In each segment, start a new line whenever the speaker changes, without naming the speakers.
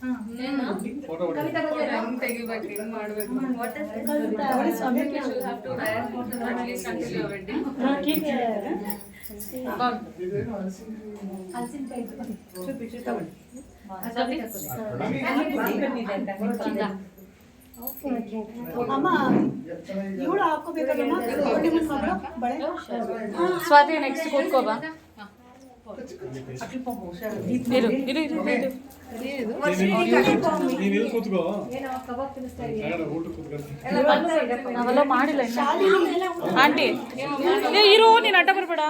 Swati next ಕೂತ್ಕೋಬಾ ಇರು ಇರು ಇರು ನಾವೆಲ್ಲ ಮಾಡಿಲ್ಲ. ಆಂಟಿ ಇರು ನೀನು ಅಡ್ಡ ಬರಬೇಡ.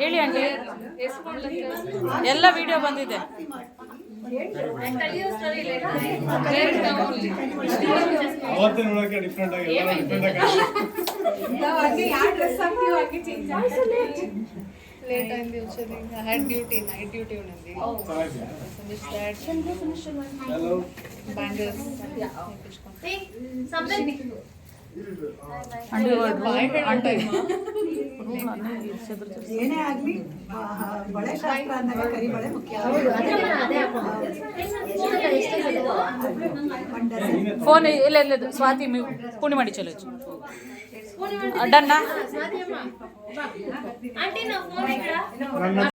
ಹೇಳಿ ಆಂಟಿ. ಎಲ್ಲ ವಿಡಿಯೋ ಬಂದಿದೆ.
ಡಿಫ್ರೆಂಟ್
లేట్ అయింది వచ్చేది హెడ్ డ్యూటీ నైట్ డ్యూటీ ఉండింది.
ఫినిష్ దాట్ హలో
బ్యాంగిల్స్
అంటే అంటే
ಏನೇ ಆಗಲಿ ಬಳೆ ಶಾಸ್ತ್ರ ಅಂದಾಗ ಕರಿಬಳೆ ಮುಖ್ಯ.
ಫೋನ್ ಇಲ್ಲ ಇಲ್ಲ ಸ್ವಾತಿ ಪುಣಿ ಮಾಡಿ ಚಲೋ ಡನ್ನ?